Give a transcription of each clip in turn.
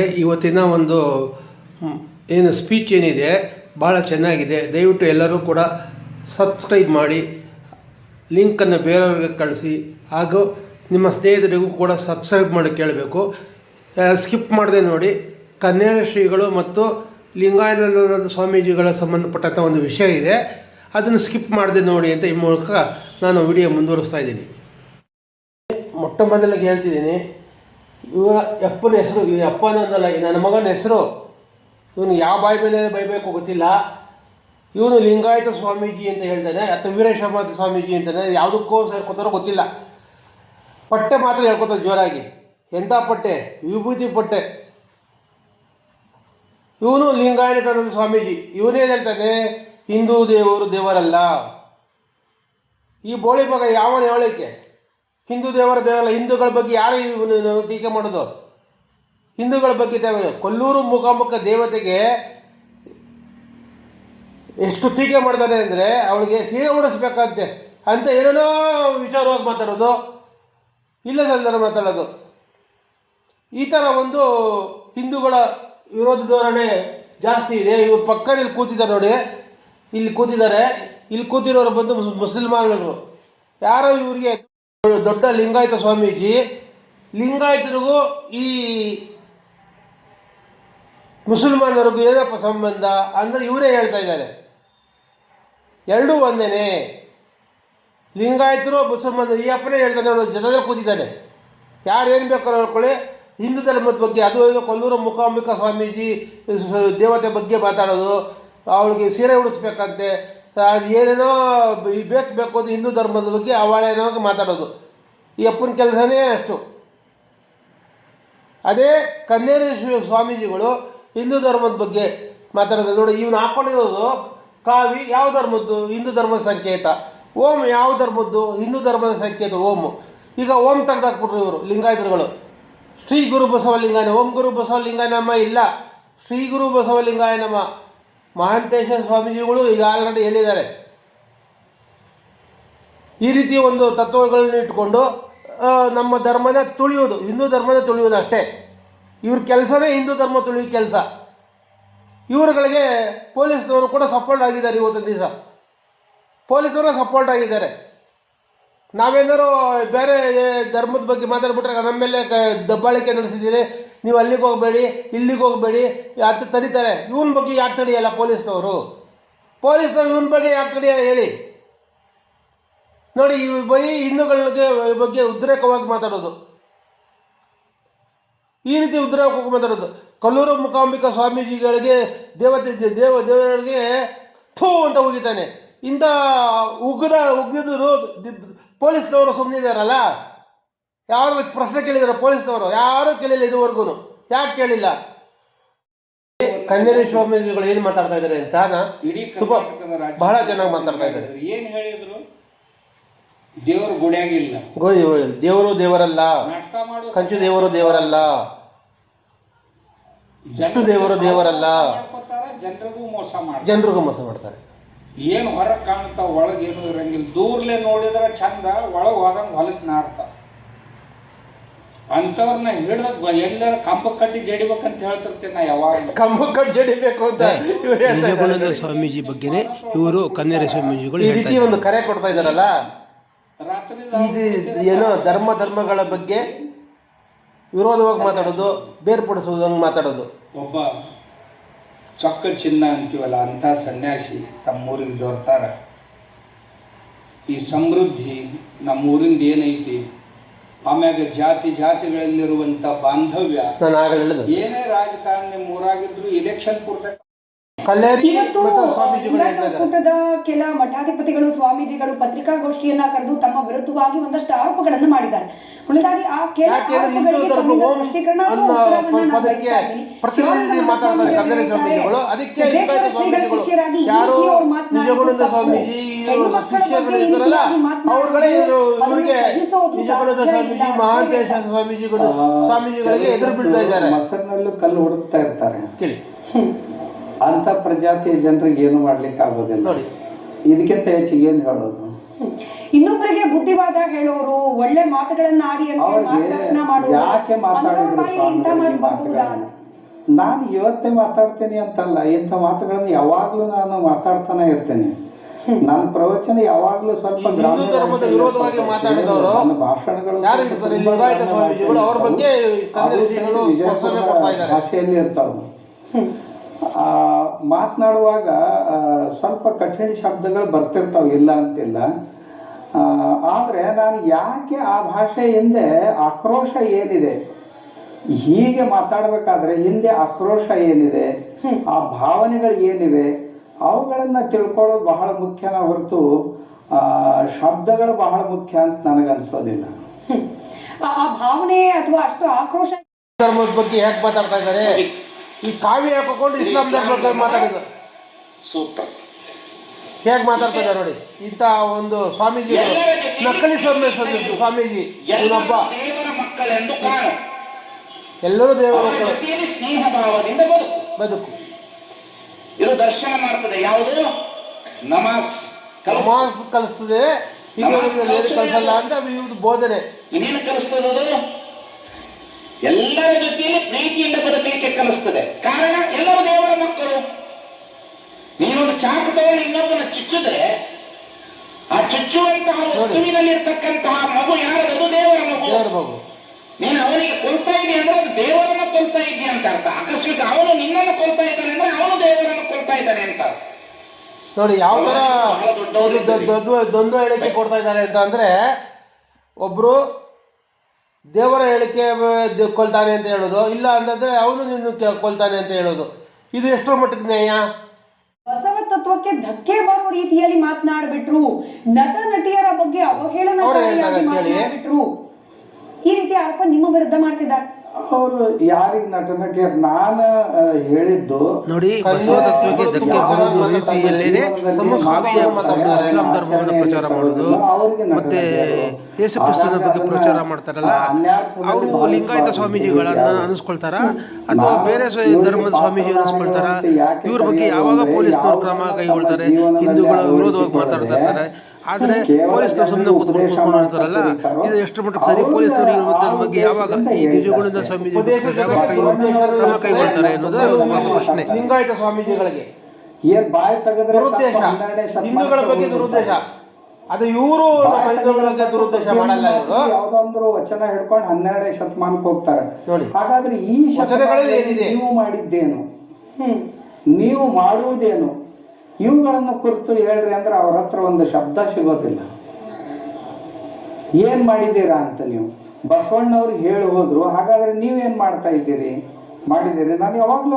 ಇವತ್ತಿನ ಒಂದು ಏನು ಸ್ಪೀಚ್ ಏನಿದೆ ಭಾಳ ಚೆನ್ನಾಗಿದೆ. ದಯವಿಟ್ಟು ಎಲ್ಲರೂ ಕೂಡ ಸಬ್ಸ್ಕ್ರೈಬ್ ಮಾಡಿ ಲಿಂಕನ್ನು ಬೇರೆಯವ್ರಿಗೆ ಕಳಿಸಿ, ಹಾಗೂ ನಿಮ್ಮ ಸ್ನೇಹಿತರಿಗೂ ಕೂಡ ಸಬ್ಸ್ಕ್ರೈಬ್ ಮಾಡಿ ಕೇಳಬೇಕು. ಸ್ಕಿಪ್ ಮಾಡದೆ ನೋಡಿ ಕನ್ಯಾರ ಶ್ರೀಗಳು ಮತ್ತು ಲಿಂಗಾಯನಾನಂದ ಸ್ವಾಮೀಜಿಗಳ ಸಂಬಂಧಪಟ್ಟಂಥ ಒಂದು ವಿಷಯ ಇದೆ. ಅದನ್ನು ಸ್ಕಿಪ್ ಮಾಡದೆ ನೋಡಿ ಅಂತ ಈ ಮೂಲಕ ನಾನು ವಿಡಿಯೋ ಮುಂದುವರಿಸ್ತಾ ಇದ್ದೀನಿ. ಮೊಟ್ಟ ಮೊದಲಿಗೆ ಹೇಳ್ತಿದ್ದೀನಿ ಇವ ಅಪ್ಪನ ಹೆಸರು ಇವನ ನನ್ನ ಮಗನ ಹೆಸರು. ಇವನು ಯಾವ ಬಾಯಿ ಮೇಲೆ ಬೈಬೇಕು ಗೊತ್ತಿಲ್ಲ. ಇವನು ಲಿಂಗಾಯತ ಸ್ವಾಮೀಜಿ ಅಂತ ಹೇಳ್ತಾನೆ, ಅಥವಾ ವೀರಶಮಾತ ಸ್ವಾಮೀಜಿ ಅಂತಾನೆ, ಯಾವುದಕ್ಕೂ ಸೇರ್ಕೋತಾರೋ ಗೊತ್ತಿಲ್ಲ. ಪಟ್ಟೆ ಮಾತ್ರ ಹೇಳ್ಕೊತಾರೆ ಜೋರಾಗಿ. ಎಂಥ ಪಟ್ಟೆ? ವಿಭೂತಿ ಪಟ್ಟೆ. ಇವನು ಲಿಂಗಾಯತ ಸ್ವಾಮೀಜಿ. ಇವನೇನು ಹೇಳ್ತಾನೆ, ಹಿಂದೂ ದೇವರು ದೇವರಲ್ಲ. ಈ ಬೋಳಿ ಮಗ ಯಾವ ಹೇಳಕ್ಕೆ ಹಿಂದೂ ದೇವರ ದೇವರಲ್ಲ ಹಿಂದೂಗಳ ಬಗ್ಗೆ ಯಾರು ಟೀಕೆ ಮಾಡೋದು? ಹಿಂದೂಗಳ ಬಗ್ಗೆ ದೇವರ ಕೊಲ್ಲೂರು ಮುಖಾಮುಖ ದೇವತೆಗೆ ಎಷ್ಟು ಟೀಕೆ ಮಾಡ್ತಾನೆ ಅಂದರೆ ಅವಳಿಗೆ ಸೀರೆ ಉಡಿಸ್ಬೇಕಂತೆ. ಅಂತ ಏನೇನೋ ವಿಚಾರವಾಗಿ ಮಾತಾಡೋದು. ಇಲ್ಲದಲ್ಲದ ಮಾತಾಡೋದು. ಈ ಥರ ಒಂದು ಹಿಂದೂಗಳ ವಿರೋಧ ಧೋರಣೆ ಜಾಸ್ತಿ ಇದೆ. ಇವ್ರ ಪಕ್ಕದಲ್ಲಿ ಕೂತಿದ್ದಾರೆ ನೋಡಿ. ಇಲ್ಲಿ ಕೂತಿದ್ದಾರೆ. ಇಲ್ಲಿ ಕೂತಿರೋರು ಬಂದು ಮುಸಲ್ಮಾನರು ಯಾರೋ ಇವರಿಗೆ ದೊಡ್ಡ ಲಿಂಗಾಯತ ಸ್ವಾಮೀಜಿ. ಲಿಂಗಾಯತರಿಗೂ ಈ ಮುಸಲ್ಮಾನರಿಗೂ ಏನಪ್ಪ ಸಂಬಂಧ? ಅಂದರೆ ಇವರೇ ಹೇಳ್ತಾ ಇದ್ದಾರೆ. ಎರಡೂ ಒಂದೇನೆ. ಲಿಂಗಾಯತರು ಮುಸಲ್ಮಾನರು ಈ ಅಪ್ಪನೇ ಹೇಳ್ತಾನೆ ಅವನು ಜೊತೆಗೆ ಕೂತಿದ್ದಾನೆ. ಯಾರು ಏನು ಬೇಕಾದ್ರೂ ಹೇಳ್ಕೊಳ್ಳಿ ಹಿಂದೂ ಧರ್ಮದ ಬಗ್ಗೆ, ಅದು ಇದು ಕೊಲ್ಲೂರು ಮುಖಾಂಬಿಕಾ ಸ್ವಾಮೀಜಿ ದೇವತೆ ಬಗ್ಗೆ ಮಾತಾಡೋದು, ಅವಳಿಗೆ ಸೀರೆ ಉಡಿಸ್ಬೇಕಂತೆ. ಅದು ಏನೇನೋ ಈ ಬೇಕು ಬೇಕು ಅದು ಹಿಂದೂ ಧರ್ಮದ ಬಗ್ಗೆ ಅವಳೇನೋ ಮಾತಾಡೋದು. ಈ ಅಪ್ಪನ ಕೆಲಸನೇ ಅಷ್ಟು. ಅದೇ ಕನ್ನೇರೇಶ್ವರ ಸ್ವಾಮೀಜಿಗಳು ಹಿಂದೂ ಧರ್ಮದ ಬಗ್ಗೆ ಮಾತಾಡೋದು. ನೋಡಿ, ಇವನು ಹಾಕೊಂಡಿರೋದು ಕಾವಿ ಯಾವ ಧರ್ಮದ್ದು? ಹಿಂದೂ ಧರ್ಮದ ಸಂಕೇತ. ಓಂ ಯಾವ ಧರ್ಮದ್ದು? ಹಿಂದೂ ಧರ್ಮದ ಸಂಕೇತ, ಓಂ. ಈಗ ಓಂ ತೆಗೆದಾಕ್ಬಿಟ್ರು ಇವರು, ಲಿಂಗಾಯತರುಗಳು. ಶ್ರೀ ಗುರು ಬಸವಲಿಂಗಾಯನ, ಓಂ ಗುರು ಬಸವಲಿಂಗಾಯನಮ್ಮ ಇಲ್ಲ. ಶ್ರೀ ಗುರು ಬಸವಲಿಂಗಾಯ ನಮ್ಮ ಮಹಾಂತೇಶ ಸ್ವಾಮೀಜಿಗಳು ಈಗ ಆಲ್ರೆಡಿ ಎಲ್ಲಿದ್ದಾರೆ ಈ ರೀತಿ ಒಂದು ತತ್ವಗಳನ್ನ ಇಟ್ಕೊಂಡು ನಮ್ಮ ಧರ್ಮನ ತುಳಿಯೋದು ಹಿಂದೂ ಧರ್ಮನ ತುಳಿಯೋದು ಅಷ್ಟೇ. ಇವ್ರ ಕೆಲಸನೇ ಹಿಂದೂ ಧರ್ಮ ತುಳಿಯೋ ಕೆಲಸ. ಇವರುಗಳಿಗೆ ಪೊಲೀಸ್ನವರು ಕೂಡ ಸಪೋರ್ಟ್ ಆಗಿದ್ದಾರೆ ಇವತ್ತಿನ ದಿವಸ. ಪೊಲೀಸ್ನವರು ಸಪೋರ್ಟ್ ಆಗಿದ್ದಾರೆ. ನಾವೇನಾದ್ರು ಬೇರೆ ಧರ್ಮದ ಬಗ್ಗೆ ಮಾತಾಡ್ಬಿಟ್ರೆ ನಮ್ಮ ಮೇಲೆ ದಬ್ಬಾಳಿಕೆ ನಡೆಸಿದ್ದೀರಿ ನೀವು ಅಲ್ಲಿಗೆ ಹೋಗಬೇಡಿ, ಇಲ್ಲಿಗೆ ಹೋಗಬೇಡಿ ಯಾಕೆ ತಡಿತಾರೆ. ಇವನ ಬಗ್ಗೆ ಯಾಕೆ ತಡೆಯಲ್ಲ ಪೊಲೀಸ್ನವರು? ಪೊಲೀಸ್ನವ್ರು ಇವನ ಬಗ್ಗೆ ಯಾಕೆ ತಡೆಯಲ್ಲ ಹೇಳಿ. ನೋಡಿ, ಈ ಬರೀ ಹಿಂದೂಗಳಿಗೆ ಬಗ್ಗೆ ಉದ್ರೇಕವಾಗಿ ಮಾತಾಡೋದು. ಈ ರೀತಿ ಉದ್ರೇಕವಾಗಿ ಮಾತಾಡೋದು. ಕಲ್ಲೂರು ಮುಖಾಂಬಿಕಾ ಸ್ವಾಮೀಜಿಗಳಿಗೆ ದೇವತೆ, ದೇವ ದೇವರಿಗೆ ಥೂ ಅಂತ ಉಗಿತಾನೆ. ಇಂಥ ಉಗ್ರ ಉಗಿದ್ರು ಪೊಲೀಸ್ನವರು ಸುಮ್ಮನಿದಾರಲ್ಲ ಯಾರು ಪ್ರಶ್ನೆ ಕೇಳಿದಾರೆ ಪೊಲೀಸ್ನವರು? ಯಾರು ಕೇಳಿಲ್ಲ ಇದುವರೆಗೂ. ಯಾಕೆ ಕೇಳಿಲ್ಲ? ಕನ್ನೇರಿ ಸ್ವಾಮೀಜಿಗಳು ಏನು ಮಾತಾಡ್ತಾ ಇದ್ದಾರೆ ಅಂತ ಇಡೀ ತುಂಬಾ ಬಹಳ ಚೆನ್ನಾಗಿ ಮಾತಾಡ್ತಾ ಇದ್ದಾರೆ. ಏನ್ ಹೇಳಿದ್ರು? ದೇವರು ಗುಡಿಯಾಗಿಲ್ಲ ದೇವರು ದೇವರಲ್ಲ. ಕಂಚು ದೇವರು ದೇವರಲ್ಲ. ಜಟ್ಟು ದೇವರು ದೇವರಲ್ಲ. ಜನರಿಗೂ ಮೋಸ ಮಾಡ್ತಾರೆ. ಜನರಿಗೂ ಮೋಸ ಮಾಡ್ತಾರೆ. ಏನು ಹೊರಗ್ ಕಾಣ್ತಾವ ಒಳಗ್ ಏನು ಇರಂಗಿಲ್ಲ. ದೂರ್ಲೆ ನೋಡಿದ್ರೆ ಚಂದ ಒಳಗ್ ಹೋದಂಗ ಹೊಲಸ್ ನಾರ್ತ ಅಂತವ್ರನ್ನ ಹಿಡ್ದ ಎಲ್ಲರ ಕಂಬ ಕಟ್ಟಿ ಜಡಿಬೇಕಂತ ಹೇಳ್ತಿರ್ತೇನೆ ನಾ ಯಾವಾಗ ಕಂಬ ಕಟ್ಟಿ ಜಡಿಬೇಕು ಅಂತ ನಿಜಗುಣದ ಸ್ವಾಮೀಜಿ ಬಗ್ಗೆನೇ ಇವರು ಕನ್ನೇರ ಸ್ವಾಮೀಜಿಗಳು ಈ ರೀತಿ ಒಂದು ಕರೆ ಕೊಡ್ತಾ ಇದಾರಲ್ಲ ರಾತ್ರಿ ಇದು ಏನೋ ಧರ್ಮ ಧರ್ಮಗಳ ಬಗ್ಗೆ ವಿರೋಧವಾಗಿ ಮಾತಾಡೋದು ಬೇರ್ಪಡಿಸೋದು ಹಂಗೆ ಮಾತಾಡೋದು. ಒಬ್ಬ ಚೊಕ್ಕ ಚಿನ್ನ ಅಂತೀವಲ್ಲ ಅಂತ ಸನ್ಯಾಸಿ ತಮ್ಮೂರಿಗೆ ದೊರ್ತಾರ. ಈ ಸಮೃದ್ಧಿ ನಮ್ಮೂರಿಂದ ಏನೈತಿ? ಆಮ್ಯಾಗ ಜಾತಿ ಜಾತಿಗಳಲ್ಲಿರುವಂತ ಬಾಂಧವ್ಯ ಏನೇ ರಾಜಕಾರಣಿ ಮೂರಾಗಿದ್ರು ಇಲೆಕ್ಷನ್ ಪೂರ್ತ ಕಲ್ಲೇರಿ ಇವತ್ತು ಮತ್ತು ಸ್ವಾಮೀಜಿಗಳು ಹೇಳ್ತಾ ಇದ್ದಾರೆ. ಕೂಟದ ಕೆಲ ಮಠಾಧಿಪತಿಗಳು ಸ್ವಾಮೀಜಿಗಳು ಪತ್ರಿಕಾಗೋಷ್ಠಿಯನ್ನ ಕರೆದು ತಮ್ಮ ವಿರುದ್ಧವಾಗಿ ಒಂದಷ್ಟು ಆರೋಪಗಳನ್ನು ಮಾಡಿದ್ದಾರೆ. ಉಳಿದಾಗಿ ಆ ಕೆಲ ಯಾಕೆ ಹೇಳಿದ್ರೆ ಹಿಂದೂ ಆರೋಪಗಳಿಗೆ ಧರ್ಮ ಸಂಬಂಧ ಸ್ಪಷ್ಟೀಕರಣ ಅಥವಾ ಅನ್ನೋ ಉತ್ತರವನ್ನ ನಾನು ಪದಕ್ಕೆ ಬಯಸ್ತಾ ಇದ್ದೀನಿ. ಪ್ರತಿನಿಧಿ ಶಿವಾನಂದ ಮಾತಾಡ್ತಾರೆ ಕನ್ನಡ ಸ್ವಾಮೀಜಿಗಳು? ಅದಕ್ಕೆ ಸಿದ್ದೇಶ್ವರ ಲಿಂಗಾಯತ ಶ್ರೀಗಳ ಸ್ವಾಮೀಜಿಗಳು. ಶಿಷ್ಯರಾಗಿ ಯಾರು ಈ ಅವ್ರು ಮಾತನಾಡಿದ್ದು ನಿಜಗುಣದ ತಪ್ಪು. ಸ್ವಾಮೀಜಿ ಹೆಣ್ಣು ಇವರು ಮಕ್ಕಳ ಶಿಷ್ಯರು ಬಗ್ಗೆ ಈ ಇದ್ದಾರಲ್ಲ ರೀತಿಯಾಗಿ ಮಾತನಾಡಿದ್ದು ಅವ್ರುಗಳೇ ಇವರು ಅದನ್ನು ಇವರಿಗೆ ಸಹಿಸೋದು ನಿಜಗುಣದ ಸಾಧ್ಯ ಸ್ವಾಮೀಜಿ ಇಲ್ಲ. ಮಹಾಂತೇಶ ಸ್ವಾಮೀಜಿಗಳು ಸ್ವಾಮೀಜಿಗಳಿಗೆ ಎದುರು ಬಿಡ್ತಾ ಇದ್ದಾರೆ. ಮೊಸರಿನಲ್ಲೂ ಕಲ್ಲು ಹುಡುಕ್ತಾ ಇರ್ತಾರೆ. ಕೇಳಿ. ಅಂತ ಪ್ರಜಾತಿಯ ಜನರಿಗೆ ಏನು ಮಾಡ್ಲಿಕ್ಕೆ ಆಗೋದಿಲ್ಲ. ನೋಡಿ. ಇದಕ್ಕಿಂತ ಹೆಚ್ಚಿಗೆ ಏನು ಹೇಳೋದು? ಇನ್ನೊಬ್ಬರಿಗೆ ಬುದ್ಧಿವಾದ ಹೇಳೋರು ಒಳ್ಳೆ ಮಾತುಗಳನ್ನ ಆಡಿ ಯಾಕೆ ಮಾತಾಡಿದ್ರು? ನಾನು ಇವತ್ತೇ ಮಾತಾಡ್ತೇನೆ ಅಂತಲ್ಲ ಇಂಥ ಮಾತುಗಳನ್ನು ಯಾವಾಗ್ಲೂ ನಾನು ಮಾತಾಡ್ತಾನೆ ಇರ್ತೇನೆ. ನನ್ನ ಪ್ರವಚನ ಯಾವಾಗ್ಲೂ ಸ್ವಲ್ಪ ವಿರೋಧವಾಗಿ. ಮಾತಾಡಿದವರು ಭಾಷಣಗಳು. ಭಾಷೆಯಲ್ಲಿ ಇರ್ತಾವೆ. ಮಾತನಾಡುವಾಗ ಸ್ವಲ್ಪ ಕಠಿಣ ಶಬ್ದಗಳು ಬರ್ತಿರ್ತಾವೆ ಇಲ್ಲ ಅಂತಿಲ್ಲ. ಆದರೆ ಆದ್ರೆ ನಾನು ಯಾಕೆ ಆ ಭಾಷೆ ಹಿಂದೆ ಆಕ್ರೋಶ ಏನಿದೆ? ಹೀಗೆ ಮಾತಾಡಬೇಕಾದ್ರೆ ಹಿಂದೆ ಆಕ್ರೋಶ ಏನಿದೆ? ಆ ಭಾವನೆಗಳು ಏನಿವೆ? ಅವುಗಳನ್ನು ತಿಳ್ಕೊಳ್ಳೋದು ಬಹಳ ಮುಖ್ಯನ ಹೊರತು ಆ, ಶಬ್ದಗಳು ಬಹಳ ಮುಖ್ಯ ಅಂತ ನನಗನ್ಸೋದಿಲ್ಲ. ಆ ಭಾವನೆ ಅಥವಾ ಅಷ್ಟು ಆಕ್ರೋಶ ಧರ್ಮದ ಬಗ್ಗೆ ಹೇಗೆ ಮಾತಾಡ್ತಾ ಇದ್ದಾರೆ? ಈ ಕಾವಿ ಹಾಕೊಂಡು ಇಸ್ಲಾಂ ಧರ್ಮದ ಮಾತಾಡಿದ್ರು. ಸೂಪರ್. ಹೇಗೆ ಮಾತಾಡ್ತಾರೆ ನೋಡಿ. ಇಂಥ ಒಂದು ಸ್ವಾಮೀಜಿ ನಕಲಿ ಸ್ವಾಮಿ ಸ್ವಾಮೀಜಿ. ಇವನೊಬ್ಬ. ಎಲ್ಲರೂ ದೇವರ ಮಕ್ಕಳು. ಸ್ನೇಹ ಭಾವದಿಂದ ಬದುಕು. ಬದುಕು. ಇದು ದರ್ಶನ ಮಾಡ್ತದೆ. ಯಾವುದು? ನಮಾಸ್ ನಮಾಸ್ ಕಲಿಸ್ತದೆ. ಕಲಿಸಲ್ಲ ಅಂತ ಇವ್ರದ್ದು ಬೋಧನೆ. ಇನ್ನೇನು ಕಲಿಸ್ತದದು ಎಲ್ಲರ ಜೊತೆಯಲ್ಲಿ ಪ್ರೀತಿಯಿಂದ ಬದುಕಲಿಕ್ಕೆ ಕಲಿಸ್ತದೆ. ಕಾರಣ ಎಲ್ಲರೂ ದೇವರ ಮಕ್ಕಳು. ನೀನೊಂದು ಚಾಕು ತಗೊಂಡು ಇನ್ನೊಬ್ಬನ ಚುಚ್ಚಿದ್ರೆ ಆ ಚುಚ್ಚುವಂತಹ ವಸ್ತುವಿನಲ್ಲಿರ್ತಕ್ಕಂತಹ ಮಗು ಯಾರದು? ದೇವರ ಮಗು. ದೇವರ ಮಗು. ನೀನು ಅವನಿಗೆ ಕೊಲ್ತಾ ಇದೆಯಾ ಅಂದ್ರೆ ಅದು ದೇವರನ್ನ ಕೊಲ್ತಾ ಇದೆಯಾ ಅಂತ ಅರ್ಥ. ಆಕಸ್ಮಿಕ ಅವನು ನಿನ್ನನ್ನು ಕೊಲ್ತಾ ಇದ್ದಾನೆ ಅಂದ್ರೆ ಅವನು ದೇವರನ್ನು ಕೊಲ್ತಾ ಇದ್ದಾನೆ ಅಂತ. ನೋಡಿ ಯಾವ ತರ ದ್ವಂದ್ವ ಹೇಳಿಕೆ ಕೊಡ್ತಾ ಇದ್ದಾರೆ ಅಂತ ಅಂದ್ರೆ ಒಬ್ರು ದೇವರ ಹೇಳಿಕೆ ಕೊಲ್ತಾನೆ ಅಂತ ಹೇಳೋದು ಇಲ್ಲ ಅಂತಂದ್ರೆ ಅವನು ನಿನ್ನ ಕೊಲ್ತಾನೆ ಅಂತ ಹೇಳೋದು. ಇದು ಎಷ್ಟರ ಮಟ್ಟದ ನ್ಯಾಯ. ಬಸವ ತತ್ವಕ್ಕೆ ಧಕ್ಕೆ ಬರೋ ರೀತಿಯಲ್ಲಿ ಮಾತನಾಡ್ಬಿಟ್ರು. ನಟ ನಟಿಯರ ಬಗ್ಗೆ ಅವಹೇಳನಕಾರಿಯಾಗಿ ಅವ್ರು ಹೇಳ್ತಾರೆ ಕೇಳಿ. ಮಾತನಾಡ್ಬಿಟ್ರು. ಈ ರೀತಿ ಆರೋಪ ನಿಮ್ಮ ವಿರುದ್ಧ ಮಾಡ್ತಿದ್ದಾರೆ. ಅವರು ಯಾರಿಗ ನಟನಕ್ಕೆ ನಾನು ಹೇಳಿದ್ದು ನೋಡಿ ಬಸವ ತತ್ವಕ್ಕೆ ಧಕ್ಕೆ ಬರೋದು ರೀತಿಯಲ್ಲೇನೆ ಕಾವಿಯ ಇಸ್ಲಾಂ ಧರ್ಮವನ್ನು ಪ್ರಚಾರ ಮಾಡೋದು ಮತ್ತೆ ಯೇಸು ಕ್ರಿಸ್ತನ ಬಗ್ಗೆ ಪ್ರಚಾರ ಮಾಡ್ತಾರಲ್ಲ ಅವರು ಲಿಂಗಾಯತ ಸ್ವಾಮೀಜಿಗಳನ್ನ ಅನಿಸ್ಕೊಳ್ತಾರ? ಅಥವಾ ಬೇರೆ ಧರ್ಮದ ಸ್ವಾಮೀಜಿ ಅನಿಸ್ಕೊಳ್ತಾರ? ಇವ್ರ ಬಗ್ಗೆ ಯಾವಾಗ ಪೊಲೀಸ್ನವ್ರು ಕ್ರಮ ಕೈಗೊಳ್ತಾರೆ? ಹಿಂದೂಗಳ ವಿರೋಧವಾಗಿ ಮಾತಾಡ್ತಾ ಇರ್ತಾರೆ. ಆದ್ರೆ ಪೊಲೀಸ್ನವ್ರು ಸುಮ್ಮನೆ ಕೂತ್ಕೊಂಡು ಇರ್ತಾರಲ್ಲ ಇದು ಎಷ್ಟು ಮಟ್ಟಕ್ಕೆ ಸರಿ? ಪೊಲೀಸ್ನವ್ರು ಇದ್ರ ಬಗ್ಗೆ ಯಾವಾಗ ಈ ದಿವ್ಯಗುಣಿಂದ ಸ್ವಾಮೀಜಿ ಯಾವಾಗ ಕ್ರಮ ಕೈಗೊಳ್ತಾರೆ ಅನ್ನೋದು ಪ್ರಶ್ನೆ. ಲಿಂಗಾಯತ ಸ್ವಾಮೀಜಿಗಳಿಗೆ ಹಿಂದೂಗಳ ಬಗ್ಗೆ ದುರುದ್ದೇಶ. ಅದು ಇವರು ದುರುದ್ದೇಶ ಮಾಡಲ್ಲ ಇವರು. ಯಾವ್ದೊಂದ್ರು ವಚನ ಹಿಡ್ಕೊಂಡು ಹನ್ನೆರಡನೇ ಶತಮಾನಕ್ಕೆ ಹೋಗ್ತಾರೆ. ಹಾಗಾದ್ರೆ ಈ ವಚನಗಳಲ್ಲಿ ಏನಿದೆ? ನೀವು ಮಾಡಿದ್ದೇನು? ನೀವು ಮಾಡುವುದೇನು? ಇವುಗಳನ್ನು ಕುರಿತು ಹೇಳ್ರಿ ಅಂದ್ರೆ ಅವ್ರ ಹತ್ರ ಒಂದು ಶಬ್ದ ಸಿಗೋದಿಲ್ಲ. ಏನ್ ಮಾಡಿದ್ದೀರಾ ಅಂತ ನೀವು? ಬಸವಣ್ಣವ್ರು ಹೇಳಿ ಹೋದ್ರು ಹಾಗಾದ್ರೆ ನೀವೇನ್ ಮಾಡ್ತಾ ಇದ್ದೀರಿ? ಮಾಡಿದ್ದೀರಿ. ನಾನು ಯಾವಾಗ್ಲೂ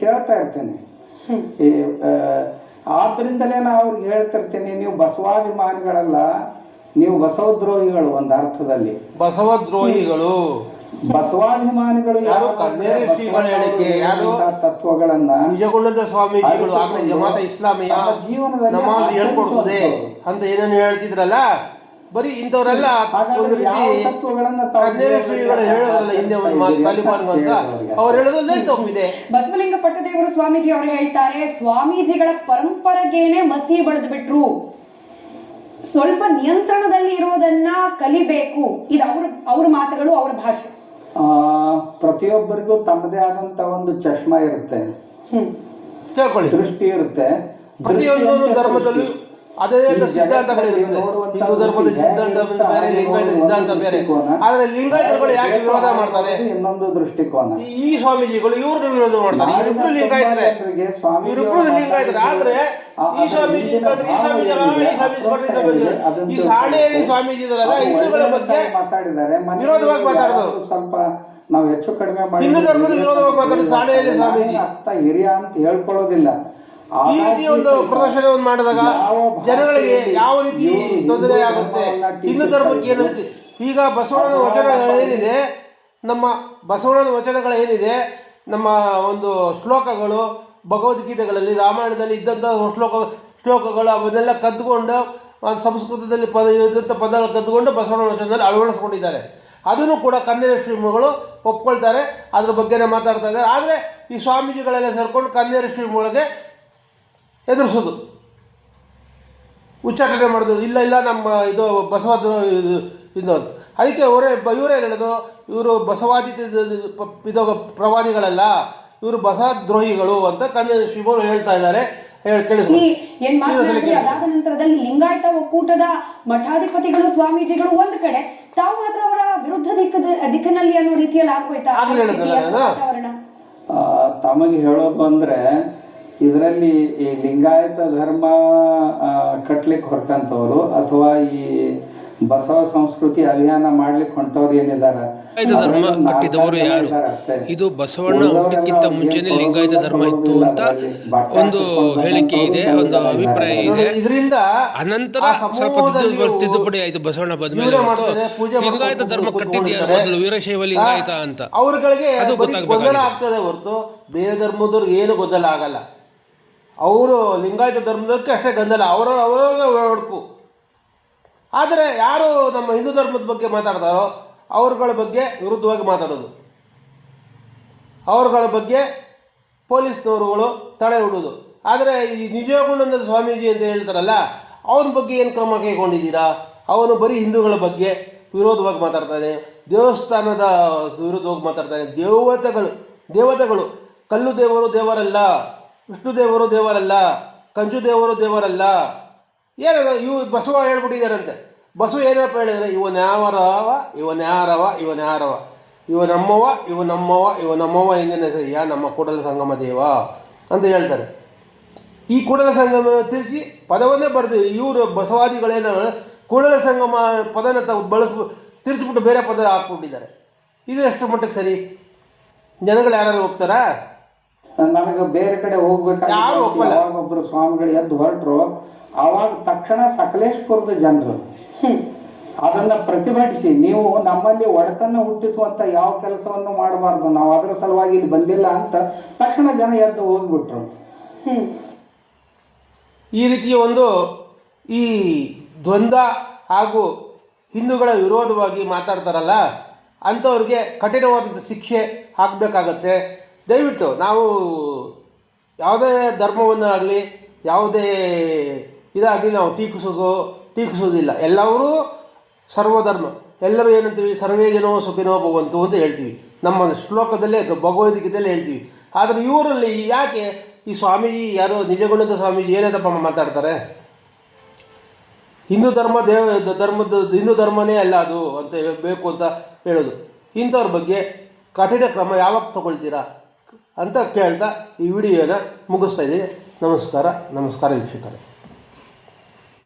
ಕೇಳ್ತಾ ಇರ್ತೇನೆ. ಆದ್ರಿಂದಲೇ ನಾ ಅವ್ರಿಗೆ ಹೇಳ್ತಿರ್ತೀನಿ ನೀವು ಬಸವಾಭಿಮಾನಿಗಳಲ್ಲ ನೀವು ಬಸವದ್ರೋಹಿಗಳು ಒಂದು ಅರ್ಥದಲ್ಲಿ. ಬಸವದ್ರೋಹಿಗಳು ಬಸವಾಭಿಮಾನಿಗಳು ಯಾರು ಯಾರು ಕನ್ನೇರಿ ಶ್ರೀಗಳ ಹೇಳಿಕೆ, ಯಾರು ಬಸವಣ್ಣವ್ರು ತತ್ವಗಳನ್ನ ನಿಜಗೊಳ್ಳದ ಸ್ವಾಮೀಜಿಗಳು ಆಗ್ಲೇ ಜಮಾತ ಇಸ್ಲಾಮಿಯ ಜೀವನದಲ್ಲಿ ನಮಾಜ್ ಹೇಳ್ಕೊಡ್ತದೆ ಅಂತ ಏನೇನು ಹೇಳ್ತಿದ್ರಲ್ಲ? ಬರೀ ಇಂಥವರೆಲ್ಲ ಒಂದು ರೀತಿ ಯಾವ ತತ್ವಗಳನ್ನ ತಾವು ಕನ್ನೇರಿ ಶ್ರೀಗಳು ಹೇಳೋದಲ್ಲ ಹಿಂದೆ ಒಂದು ಮಾತು ತಾಲಿಬಾನ್ ಅಂತ ಅವ್ರು ಹೇಳೋದಲ್ಲೇ ತಪ್ಪಿದೆ ಬಸವಲಿಂಗ ಪಟ್ಟದೇವರು ಸ್ವಾಮೀಜಿ ಅವರು ಹೇಳ್ತಾರೆ ಸ್ವಾಮೀಜಿಗಳ ಪರಂಪರೆಗೇನೆ ಮಸಿ ಬಳಿದು ಬಿಟ್ರು. ಸ್ವಲ್ಪ ನಿಯಂತ್ರಣದಲ್ಲಿ ಇರೋದನ್ನ ಕಲಿಬೇಕು. ಇದು ಅವ್ರ ಅವ್ರ ಮಾತುಗಳು ಅವ್ರ ಭಾಷೆ. ಆ, ಪ್ರತಿಯೊಬ್ಬರಿಗೂ ತಮ್ಮದೇ ಆದಂತ ಒಂದು ಚಶ್ಮಾ ಇರುತ್ತೆ. ದೃಷ್ಟಿ ಇರುತ್ತೆ. ಪ್ರತಿಯೊಂದು ಧರ್ಮದಲ್ಲೂ. ಅದೇ ಸಿದ್ಧಾಂತಗಳಿರ್ತದೆ ಹಿಂದೂ ಧರ್ಮದ ಸಿದ್ಧಾಂತ ಬೇರೆ ಲಿಂಗಾಯತ ಸಿದ್ಧಾಂತ ಬೇರೆ. ಆದ್ರೆ ಲಿಂಗಾಯತರುಗಳು ಯಾಕೆ ವಿರೋಧ ಮಾಡ್ತಾರೆ? ಇನ್ನೊಂದು ದೃಷ್ಟಿಕೋನ. ಈ ಸ್ವಾಮೀಜಿಗಳು ಇವ್ರನ್ನ ವಿರೋಧ ಮಾಡ್ತಾರೆ. ಇವರಿಬ್ರು ಲಿಂಗಾಯತರೆ. ಇವರಿಬ್ರು ಲಿಂಗಾಯತರೆ. ಆದ್ರೆ ಈ ಸ್ವಾಮೀಜಿ ಈ ಸ್ವಾಮೀಜಿ ಈ ಏನಿದೆ, ಸ್ವಾಮೀಜಿ ಇದಾರಲ್ಲ ಹಿಂದೂಗಳ ಬಗ್ಗೆ ಮಾತಾಡಿದ್ದಾರೆ. ವಿರೋಧವಾಗಿ ಮಾತಾಡೋದು. ಸ್ವಲ್ಪ ನಾವು ಹೆಚ್ಚು ಕಡಿಮೆ ಮಾಡಿ ಹಿಂದೂ ಧರ್ಮದ ವಿರೋಧವಾಗಿ ಮಾತಾಡೋದು ಸ್ವಾಮೀಜಿ. ಅತ್ತ ಹಿರಿಯ ಅಂತ ಹೇಳ್ಕೊಳ್ಳೋದಿಲ್ಲ. ಈ ರೀತಿ ಒಂದು ಪ್ರದರ್ಶನವನ್ನು ಮಾಡಿದಾಗ ಜನಗಳಿಗೆ ಯಾವ ರೀತಿ ತೊಂದರೆ ಆಗುತ್ತೆ ಹಿಂದೂ ಧರ್ಮಕ್ಕೆ ಏನು. ಈಗ ಬಸವಣ್ಣನ ವಚನಗಳೇನಿದೆ ನಮ್ಮ ಬಸವಣ್ಣನ ವಚನಗಳು ಏನಿದೆ? ನಮ್ಮ ಒಂದು ಶ್ಲೋಕಗಳು ಭಗವದ್ಗೀತೆಗಳಲ್ಲಿ ರಾಮಾಯಣದಲ್ಲಿ ಇದ್ದಂಥ ಶ್ಲೋಕ ಶ್ಲೋಕಗಳು ಅವನ್ನೆಲ್ಲ ಕದ್ದುಕೊಂಡು ಸಂಸ್ಕೃತದಲ್ಲಿ ಪದ ಇದ್ದಂಥ ಪದಗಳು ಕದ್ದುಕೊಂಡು ಬಸವಣ್ಣನ ವಚನದಲ್ಲಿ ಅಳವಡಿಸ್ಕೊಂಡಿದ್ದಾರೆ. ಅದನ್ನು ಕೂಡ ಕನ್ನಡ ಶ್ರೀಮಗಳು ಒಪ್ಕೊಳ್ತಾರೆ. ಅದ್ರ ಬಗ್ಗೆನೇ ಮಾತಾಡ್ತಾ ಇದ್ದಾರೆ. ಆದರೆ ಈ ಸ್ವಾಮೀಜಿಗಳೆಲ್ಲ ಸೇರ್ಕೊಂಡು ಕನ್ನಡ ಶ್ರೀಗಳಿಗೆ ಎದುರಿಸೋದು. ಉಚ್ಚಾಟನೆ ಮಾಡೋದು ಇಲ್ಲ ಇಲ್ಲ ನಮ್ಮ ಇದು ಬಸವಾದ ಇದು ಇದು ಅಂತ. ಅದಕ್ಕೆ ಅವರೇ ಇವರೇ ಹೇಳೋದು ಇವರು ಬಸವಾದಿ ಇದು ಪ್ರವಾದಿಗಳಲ್ಲ ಇವರು ಬಸದ್ರೋಹಿಗಳು ಅಂತ ಕನ್ನಡ ಶಿವರು ಹೇಳ್ತಾ ಇದ್ದಾರೆ. ಏನ್ ಮಾತನಾಡಿದ್ರೆ ಅದಾದ ನಂತರದಲ್ಲಿ ಲಿಂಗಾಯತ ಒಕ್ಕೂಟದ ಮಠಾಧಿಪತಿಗಳು ಸ್ವಾಮೀಜಿಗಳು ಒಂದ್ ಕಡೆ. ತಾವು ಮಾತ್ರ ಅವರ ವಿರುದ್ಧ ದಿಕ್ಕದ ದಿಕ್ಕಿನಲ್ಲಿ ಅನ್ನೋ ರೀತಿಯಲ್ಲಿ ಆಗೋಯ್ತಾ? ತಮಗೆ ಹೇಳೋದು ಅಂದ್ರೆ ಇದರಲ್ಲಿ ಈ ಲಿಂಗಾಯತ ಧರ್ಮ ಕಟ್ಟಲಿಕ್ಕೆ ಕಟ್ಲಿಕ್ಕೆ ಹೊರಟಂತವ್ರು ಅಥವಾ ಈ ಬಸವ ಸಂಸ್ಕೃತಿ ಅಭಿಯಾನ ಮಾಡ್ಲಿಕ್ಕೆ ಹೊಂಟವ್ರು ಏನಿದಾರ? ಲಿಂಗಾಯತ ಧರ್ಮ ಕಟ್ಟಿದವರು ಯಾರು? ಇದು ಬಸವಣ್ಣ ಹುಟ್ಟಕ್ಕಿಂತ ಮುಂಚೆನೆ ಲಿಂಗಾಯತ ಧರ್ಮ ಇತ್ತು ಅಂತ ಒಂದು ಹೇಳಿಕೆ ಇದೆ ಒಂದು ಅಭಿಪ್ರಾಯ ಇದೆ. ಇದರಿಂದ ಅನಂತರ ಸ್ವಲ್ಪ ತಿದ್ದು- ತಿದ್ದುಪಡಿ ಆಯ್ತು ಬಸವಣ್ಣ ಬಂದ ಮೇಲೆ ಲಿಂಗಾಯತ ಧರ್ಮ ಕಟ್ಟಿದ್ಯಾರು ಕೂತ್ಕೊಂಡಿರ್ತಾರೆ. ಮೊದಲು ವೀರಶೈವ ಲಿಂಗಾಯತ ಅಂತ. ಅವ್ರಗಳಿಗೆ ಅದು ಆಗ್ತದೆ ಹೊರತು ಬೇರೆ ಧರ್ಮದವ್ರಿಗೆ ಏನು ಗೊತ್ತಲ್ಲ ಆಗಲ್ಲ. ಅವರು ಲಿಂಗಾಯತ ಧರ್ಮದಕ್ಕೆ ಅಷ್ಟೇ ಗಂದಲ ಅವರ ಅವರ ಹೊಡ್ಕು. ಆದರೆ ಯಾರು ನಮ್ಮ ಹಿಂದೂ ಧರ್ಮದ ಬಗ್ಗೆ ಮಾತಾಡ್ತಾರೋ ಅವ್ರಗಳ ಬಗ್ಗೆ ವಿರುದ್ಧವಾಗಿ ಮಾತಾಡೋದು. ಅವ್ರಗಳ ಬಗ್ಗೆ ಪೊಲೀಸ್ನವರುಗಳು ತಡೆ ಹಿಡೋದು ಆದರೆ ಈ ನಿಜಗುಣಾನಂದ ಸ್ವಾಮೀಜಿ ಅಂತ ಹೇಳ್ತಾರಲ್ಲ, ಅವನ ಬಗ್ಗೆ ಏನು ಕ್ರಮ ಕೈಗೊಂಡಿದ್ದೀರಾ? ಅವನು ಬರೀ ಹಿಂದೂಗಳ ಬಗ್ಗೆ ವಿರೋಧವಾಗಿ ಮಾತಾಡ್ತಾನೆ ದೇವಸ್ಥಾನದ ವಿರುದ್ಧವಾಗಿ ಮಾತಾಡ್ತಾನೆ ದೇವತೆಗಳು ದೇವತೆಗಳು. ಕಲ್ಲು ದೇವರು ದೇವರಲ್ಲ. ವಿಷ್ಣು ದೇವರು ದೇವರಲ್ಲ ಕಂಚು ದೇವರು ದೇವರಲ್ಲ. ಏನಲ್ಲ ಇವು ಬಸವ ಹೇಳ್ಬಿಟ್ಟಿದ್ದಾರಂತೆ. ಬಸವ ಏನಪ್ಪ ಹೇಳಿದರೆ ಇವನ್ಯಾವರವ ಯಾವರವ ಇವನ್ಯಾರವ ಯಾರವ ಇವನಮ್ಮವ ಯಾರವ ಇವ ನಮ್ಮವ ಇವ ನಮ್ಮವ ಇವ ನಮ್ಮವ ಎಂದಿನ ಸರಿಯ ನಮ್ಮ ಕೂಡಲ ಸಂಗಮ ದೇವ ಅಂತ ಹೇಳ್ತಾರೆ. ಈ ಕೂಡಲ ಸಂಗಮ ತಿರುಚಿ ಪದವನ್ನೇ ಬರೆದು, ಇವರು ಬಸವಾದಿಗಳೇನ, ಕೂಡಲ ಸಂಗಮ ಪದನ ತಾವು ಬಳಸ್ಬು ತಿರ್ಚಿಬಿಟ್ಟು ಬೇರೆ ಪದ ಹಾಕ್ಬಿಟ್ಟಿದ್ದಾರೆ. ಇದು ಎಷ್ಟು ಮಟ್ಟಕ್ಕೆ ಸರಿ? ಜನಗಳು ಯಾರು ಹೋಗ್ತಾರಾ ನನಗೆ ಬೇರೆ ಕಡೆ ಒಪ್ಪಲ್ಲ. ಯಾವಾಗ ಸ್ವಾಮಿಗಳು ಎದ್ದು ಹೊರಟ್ರು? ಅವಾಗ ತಕ್ಷಣ ಸಕಲೇಶ್ಪುರದ ಜನರು. ಅದನ್ನ ಪ್ರತಿಭಟಿಸಿ ನೀವು ನಮ್ಮಲ್ಲಿ ಒಡಕನ್ನು ಹುಟ್ಟಿಸುವಂತ ಯಾವ ಕೆಲಸವನ್ನು ಮಾಡಬಾರ್ದು ನಾವು ಅದರ ಸಲುವಾಗಿ ಇಲ್ಲಿ ಬಂದಿಲ್ಲ ಅಂತ ತಕ್ಷಣ ಜನ ಎದ್ದು ಹೋಗ್ಬಿಟ್ರು. ಈ ರೀತಿಯ ಒಂದು ಈ ದ್ವಂದ್ವ ಹಾಗೂ ಹಿಂದೂಗಳ ವಿರೋಧವಾಗಿ ಮಾತಾಡ್ತಾರಲ್ಲ ಅಂಥವ್ರಿಗೆ ಕಠಿಣವಾದಂಥ ಶಿಕ್ಷೆ ಹಾಕಬೇಕಾಗತ್ತೆ ದಯವಿಟ್ಟು ನಾವು ಯಾವುದೇ ಧರ್ಮವನ್ನು ಆಗಲಿ ಯಾವುದೇ ಇದಾಗಲಿ ನಾವು ಟೀಕಿಸೋದು ಟೀಕಿಸೋದಿಲ್ಲ. ಎಲ್ಲರೂ ಸರ್ವಧರ್ಮ. ಎಲ್ಲರೂ ಏನಂತೀವಿ? ಸರ್ವೇ ಜನೋ ಸುಖಿನೋ ಭಗವಂತು ಅಂತ ಹೇಳ್ತೀವಿ. ನಮ್ಮ ಶ್ಲೋಕದಲ್ಲೇ ಭಗವದ್ಗೀತೆಯಲ್ಲೇ ಹೇಳ್ತೀವಿ. ಆದರೆ ಇವರಲ್ಲಿ ಯಾಕೆ ಈ ಸ್ವಾಮೀಜಿ ಯಾರೋ ನಿಜಗುಣದ ಸ್ವಾಮೀಜಿ ಏನೇನಪ್ಪ ಮಾತಾಡ್ತಾರೆ? ಹಿಂದೂ ಧರ್ಮ ದೇವ ಧರ್ಮದ, ಹಿಂದೂ ಧರ್ಮನೇ ಅಲ್ಲ ಅದು ಅಂತ ಹೇಳಬೇಕು ಅಂತ ಹೇಳೋದು. ಇಂಥವ್ರ ಬಗ್ಗೆ ಕಠಿಣ ಕ್ರಮ ಯಾವಾಗ ತಗೊಳ್ತೀರಾ? ಅಂತ ಕೇಳ್ತಾ ಈ ವಿಡಿಯೋನ ಮುಗಿಸ್ತಾ ಇದ್ದೀನಿ. ನಮಸ್ಕಾರ ನಮಸ್ಕಾರ ವೀಕ್ಷಕರೇ.